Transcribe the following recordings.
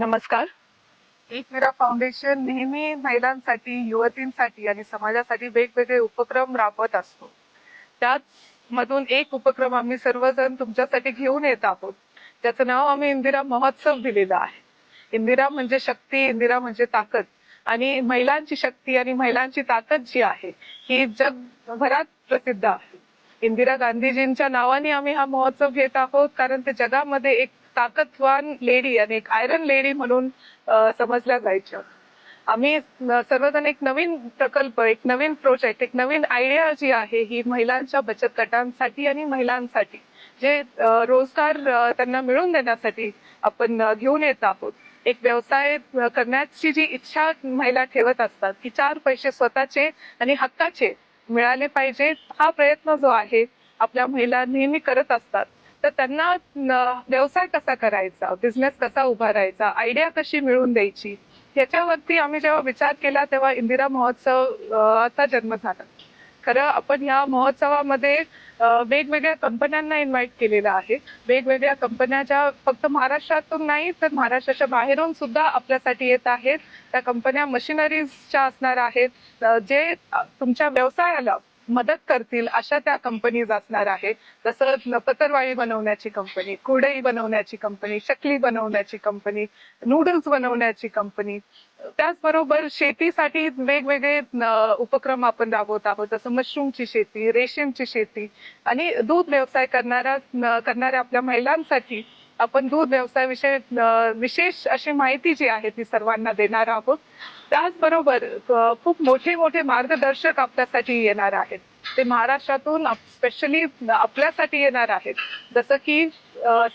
नमस्कार. एक मेरा फाउंडेशन नेहमी महिलांसाठी युवतींसाठी आणि समाजासाठी वेगवेगळे उपक्रम राबवत असतो. त्याच मधून एक उपक्रम आम्ही सर्वजण तुमच्यासाठी घेऊन येत आहोत. त्याचं नाव आम्ही इंदिरा महोत्सव दिलेला आहे. इंदिरा म्हणजे शक्ती इंदिरा म्हणजे ताकद आणि महिलांची शक्ती आणि महिलांची ताकद जी आहे ही जगभरात प्रसिद्ध आहे. इंदिरा गांधीजींच्या नावाने आम्ही हा महोत्सव घेत आहोत कारण ते जगामध्ये एक ताकदवान लेडी आणि एक आयरन लेडी म्हणून समजल्या जायच्या. आम्ही सर्वजण एक नवीन प्रकल्प एक नवीन प्रोजेक्ट एक नवीन आयडिया जी आहे ही महिलांच्या बचत गटांसाठी आणि महिलांसाठी जे रोजगार त्यांना मिळवून देण्यासाठी आपण घेऊन येत आहोत. एक व्यवसाय करण्याची जी इच्छा महिला ठेवत असतात की चार पैसे स्वतःचे आणि हक्काचे मिळाले पाहिजे हा प्रयत्न जो आहे आपल्या महिला नेहमी करत असतात. तर त्यांना व्यवसाय कसा करायचा बिझनेस कसा उभारायचा आयडिया कशी मिळवून द्यायची याच्यावरती आम्ही जेव्हा विचार केला तेव्हा इंदिरा महोत्सव आता जन्म झाला. खरं आपण या महोत्सवामध्ये वेगवेगळ्या कंपन्यांना इन्व्हाइट केलेलं आहे. वेगवेगळ्या कंपन्या ज्या फक्त महाराष्ट्रातून नाही तर महाराष्ट्राच्या बाहेरून सुद्धा आपल्यासाठी येत आहेत. त्या कंपन्या मशिनरीजच्या असणार आहेत. जे तुमच्या व्यवसायाला मदत करतील अशा त्या कंपनीज असणार आहेत. जसं पतरवाळी बनवण्याची कंपनी कुडई बनवण्याची कंपनी शकली बनवण्याची कंपनी नूडल्स बनवण्याची कंपनी त्याचबरोबर शेतीसाठी वेगवेगळे उपक्रम आपण राबवत आहोत. जसं मशरूमची शेती रेशीमची शेती आणि दूध व्यवसाय करणाऱ्या करणाऱ्या आपल्या महिलांसाठी आपण दूध व्यवसायाविषयी विशेष अशी माहिती जी आहे ती सर्वांना देणार आहोत. त्याचबरोबर खूप मोठे मोठे मार्गदर्शक आपल्यासाठी येणार आहेत. ते महाराष्ट्रातून स्पेशली आपल्यासाठी येणार आहेत. जसं की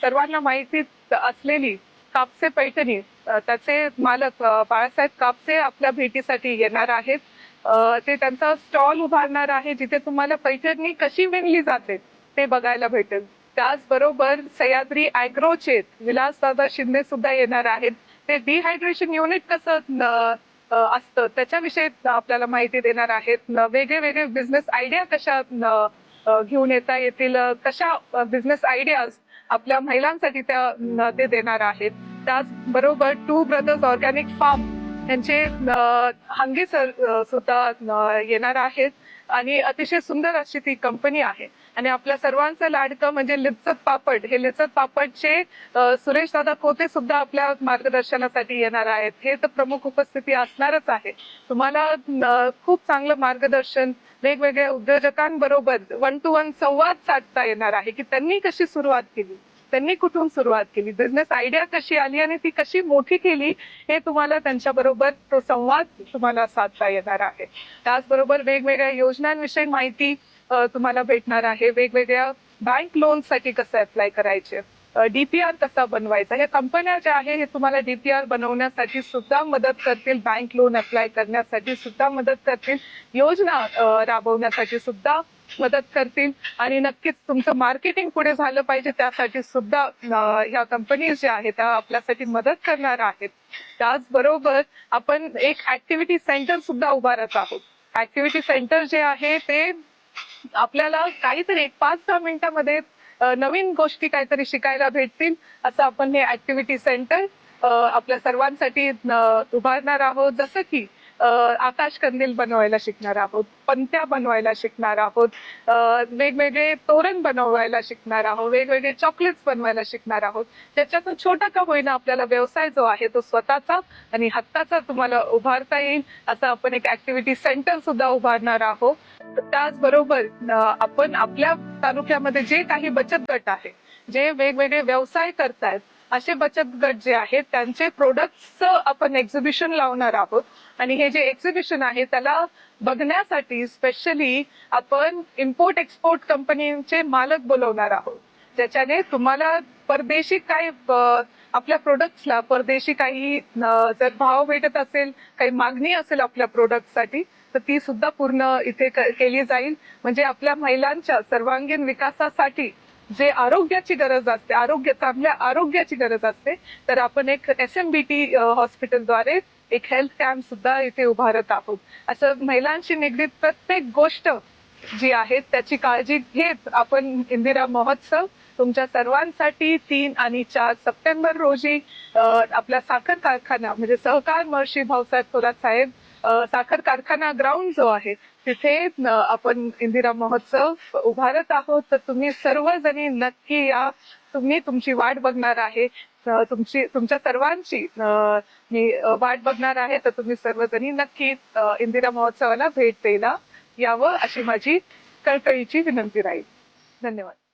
सर्वांना माहिती असलेली कापसे पैठणी त्याचे मालक बाळासाहेब कापसे आपल्या भेटीसाठी येणार आहेत. ते त्यांचा स्टॉल उभारणार आहे जिथे तुम्हाला पैठणी कशी विणली जाते ते बघायला भेटेल. त्याचबरोबर सह्याद्री अॅग्रोचे विलासदादा शिंदे सुद्धा येणार आहेत. ते डिहायड्रेशन युनिट कसं असतं त्याच्याविषयी आपल्याला माहिती देणार आहेत. वेगळे वेगळे बिझनेस आयडिया कशा घेऊन येता येतील कशा बिझनेस आयडियाज आपल्या महिलांसाठी त्या ते देणार आहेत. त्याचबरोबर टू ब्रदर्स ऑर्गॅनिक फार्म यांचे हंगी हंगे सर सुद्धा येणार आहेत. आणि अतिशय सुंदर अशी ती कंपनी आहे. आणि आपल्या सर्वांचं लाडकं म्हणजे लिप्सत पापड. हे लिप्सत पापडचे सुरेश दादा पोते सुद्धा आपल्या मार्गदर्शनासाठी येणार आहेत. हे तर प्रमुख उपस्थिती असणारच आहे. तुम्हाला खूप चांगलं मार्गदर्शन वेगवेगळ्या उद्योजकांबरोबर वन टू वन संवाद साधता येणार आहे की त्यांनी कशी सुरुवात केली? त्यांनी कुठून सुरुवात केली? बिझनेस आयडिया कशी आली आणि ती कशी मोठी केली हे तुम्हाला त्यांच्याबरोबर तो संवाद तुम्हाला साधता येणार आहे. त्याचबरोबर वेगवेगळ्या योजनांविषयी माहिती तुम्हाला भेटणार आहे. वेगवेगळ्या बँक लोनसाठी कसं अप्लाय करायचे? डीपीआर कसा बनवायचा? या कंपन्या ज्या आहे हे तुम्हाला डीपीआर बनवण्यासाठी सुद्धा मदत करतील. बँक लोन अप्लाय करण्यासाठी सुद्धा मदत करतील. योजना राबवण्यासाठी सुद्धा मदत करतील. आणि नक्कीच तुमचं मार्केटिंग पुढे झालं पाहिजे त्यासाठी सुद्धा ह्या कंपनीज ज्या आहेत त्या आपल्यासाठी मदत करणार आहेत. त्याचबरोबर आपण एक ऍक्टिव्हिटी सेंटर सुद्धा उभारत आहोत. ऍक्टिव्हिटी सेंटर जे आहे ते आपल्याला काहीतरी एक पाच सहा मिनिटांमध्ये नवीन गोष्टी काहीतरी शिकायला भेटतील असं आपण हे ऍक्टिव्हिटी सेंटर आपल्या सर्वांसाठी उभारणार आहोत. जसं की आकाश कंदील बनवायला शिकणार आहोत पंत्या बनवायला शिकणार आहोत वेगवेगळे तोरण बनवायला शिकणार आहोत वेगवेगळे चॉकलेट्स बनवायला शिकणार आहोत. त्याच्यातून छोटा का होईना आपल्याला व्यवसाय जो आहे तो स्वतःचा आणि हक्काचा तुम्हाला उभारता येईल असं आपण एक ऍक्टिव्हिटी सेंटर सुद्धा उभारणार आहोत. त्याचबरोबर आपण आपल्या तालुक्यामध्ये जे काही बचत गट आहे जे वेगवेगळे व्यवसाय करतायत असे बचत गट जे आहेत त्यांचे प्रोडक्ट्सचं आपण एक्झिबिशन लावणार आहोत. आणि हे जे एक्झिबिशन आहे त्याला बघण्यासाठी स्पेशली आपण इम्पोर्ट एक्सपोर्ट कंपनीचे मालक बोलवणार आहोत. ज्याच्याने तुम्हाला परदेशी काय आपल्या प्रोडक्ट्सला परदेशी काही जर भाव भेटत असेल काही मागणी असेल आपल्या प्रोडक्टसाठी तर ती सुद्धा पूर्ण इथे केली जाईल. म्हणजे आपल्या महिलांच्या सर्वांगीण विकासासाठी जे आरोग्याची गरज असते आरोग्य चांगल्या आरोग्याची गरज असते तर आपण एक एस एम बी टी हॉस्पिटलद्वारे एक हेल्थ कॅम्प सुद्धा इथे उभारत आहोत. असं महिलांशी निगडीत प्रत्येक गोष्ट जी आहे त्याची काळजी घेत आपण इंदिरा महोत्सव तुमच्या सर्वांसाठी तीन आणि चार सप्टेंबर रोजी आपला साखर कारखाना म्हणजे सहकार महर्षी भाऊसाहेब थोरात साहेब साखर कारखाना ग्राउंड जो आहे तिथे आपण इंदिरा महोत्सव उभारत आहोत. तर तुम्ही सर्वजणी नक्की या. तुम्ही तुमची वाट बघणार आहे. तुमची तुमच्या सर्वांची मी वाट बघणार आहे. तर तुम्ही सर्वजणी नक्की इंदिरा महोत्सवाला भेट द्यायला यावं अशी माझी कळकळीची विनंती राहील. धन्यवाद.